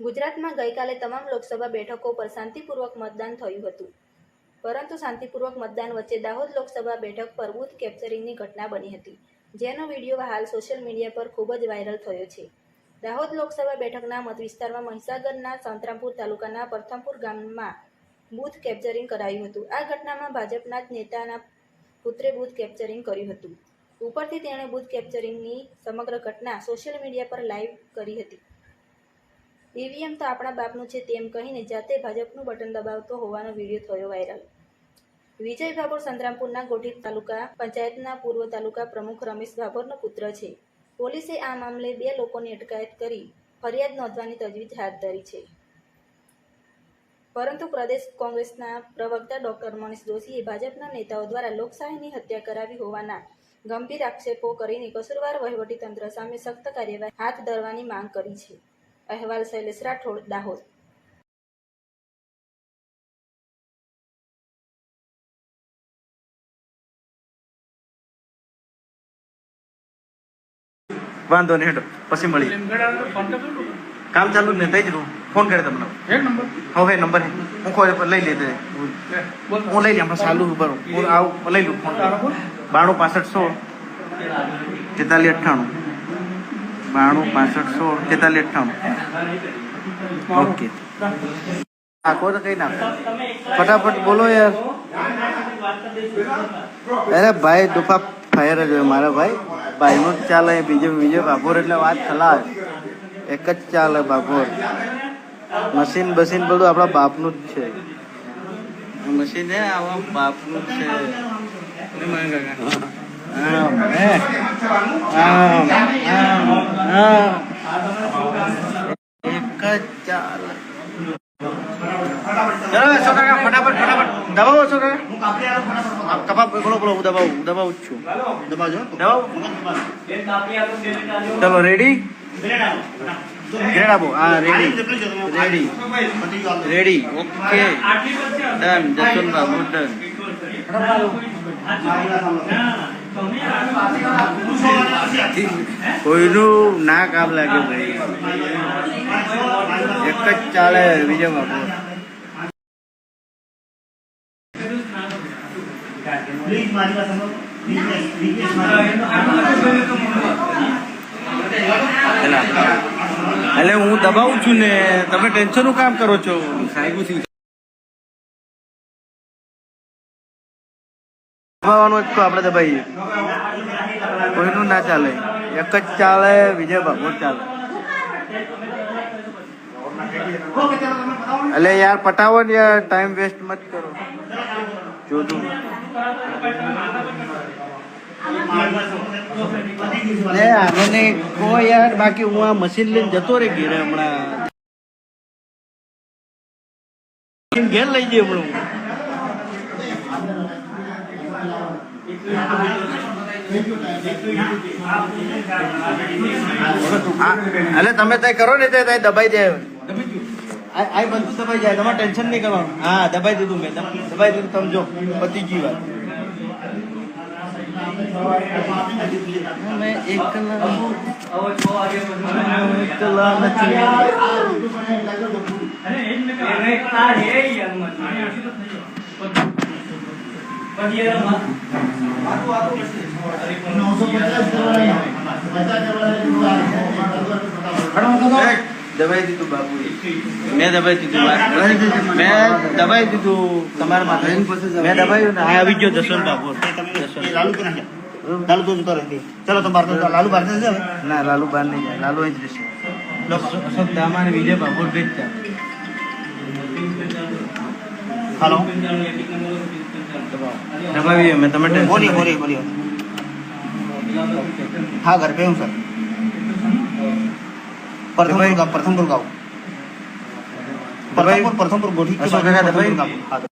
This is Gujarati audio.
ગુજરાતમાં ગઈકાલે તમામ લોકસભા બેઠકો પર શાંતિપૂર્વક મતદાન થયું હતું. પરંતુ શાંતિપૂર્વક મતદાન વચ્ચે દાહોદ લોકસભા બેઠક પર બૂથ કેપ્ચરિંગની ઘટના બની હતી, જેનો વીડિયો હાલ સોશિયલ મીડિયા પર ખૂબ જ વાયરલ થયો છે. દાહોદ લોકસભા બેઠકના મતવિસ્તારમાં મહીસાગરના સંતરામપુર તાલુકાના પ્રથમપુર ગામમાં બૂથ કેપ્ચરિંગ કરાયું હતું. આ ઘટનામાં ભાજપના જ નેતાના પુત્રે બૂથ કેપ્ચરિંગ કર્યું હતું. ઉપરથી તેણે બૂથ કેપ્ચરિંગની સમગ્ર ઘટના સોશિયલ મીડિયા પર લાઈવ કરી હતી. ઈવીએમ તો આપણા બાપનું છે તેમ કહીને જાતે ભાજપનું બટન દબાવતો હોવાનો વીડિયો થયો વાયરલ. વિજય ભાભોર સંતરામપુરના ગોઠી તાલુકા પંચાયતના પૂર્વ તાલુકા પ્રમુખ રમેશ ભાભોરનો પુત્ર છે. પોલીસે આ મામલે બે લોકોની અટકાયત કરી ફરિયાદ નોંધવાની તજવીજ હાથ ધરી છે. પરંતુ પ્રદેશ કોંગ્રેસના પ્રવક્તા ડોક્ટર મનીષ દોશીએ ભાજપના નેતાઓ દ્વારા લોકશાહીની હત્યા કરાવી હોવાના ગંભીર આક્ષેપો કરીને કસૂરવાર વહીવટીતંત્ર સામે સખ્ત કાર્યવાહી હાથ ધરવાની માંગ કરી છે. અહેવાલ શૈલેષ રાઠોડ દાહોદ. વાંધો નહીં હેડો. પછી મળી. કામ ચાલુ ને થઈ જ રહું. ફોન કરે તમને. હવે નંબર હે. હું કોઈ પર લઈ લીધે હું લઈ લઈ હમણાં ચાલુ બરોબર. હું આવું લઈ લઉં ફોન. બાણું પાસઠ સોળ તેતાલીસ અઠ્ઠાણું. બાણું પાસઠ સોળ તેતાલીસ અઠ્ઠાણું. ઓકે. નાખો તો કઈ નાખો. ફટાફટ બોલો યાર. અરે ભાઈ દુફા ફાયર જ હોય મારા ભાઈ. ભાઈનું જ ચાલે બીજો બીજો બાભોર એટલે વાત ખલાસ. એક જ ચાલે બાભોર મશીન બસીન બધું આપણા બાપનું જ છે. મશીન હે આવા બાપનું જ છે. કાકા દબાવો છો કાકા? કપા બોલો બોલો હું દબાવું હું દબાવું જ છું. દબાવજો. દબાવું? ચલો રેડી ગ્રેડ આપો હા ready ready ready okay done Jaswantbabu done કોઈનું ના કામ લાગે ભાઈ. એક જ ચાલે વિજય બાપુ. એટલે હું દબાવું છું ને, તમે ટેન્શનનું કામ કરો છો. દબાવવાનું એક તો આપણે દબાઈએ કોઈનું ના ચાલે. એક જ ચાલે, વિજય બાબુ ચાલે. એટલે યાર, પટાવો ને યાર ટાઈમ વેસ્ટ મત કરો. જોતું લે નહીં કહો યાર, બાકી હું આ મશીન લઈને જતો રે ઘેરે હમણાં. ઘેર લઈ જઈએ હમણાં હું. હા, એટલે તમે તય કરો ને તે દબાઈ દે. આ બધું દબાઈ જાય, તમારે ટેન્શન નહીં કરવાનું. હા, દબાઈ દીધું મેં, દબ- દબાઈ દીધું, તમે જો, પતી ગઈ વાત. મેં એકલા નથી. દબાઈ દીધું બાપુ મેં દબાઈ દીધું મેં દબાઈ દીધું તમારા મેં દબાયું ને આવી ગયો જસવંત બાપુ લાલુ લાલુ તો જતો ચલો તો બાર લાલુ બાર જશે ના લાલુ બહાર નહીં જાય. લાલુ અહીં જ રહેશે. અમારે વિજય બાપુ ભેજતા હાલો. दबाइए मैं तो मैं बोलिए बोलिए बोलिए हाँ घर पे हूँ सर प्रथमपुर गाँव प्रथम गाँव प्रथमपुर प्रथमपुर गोठी के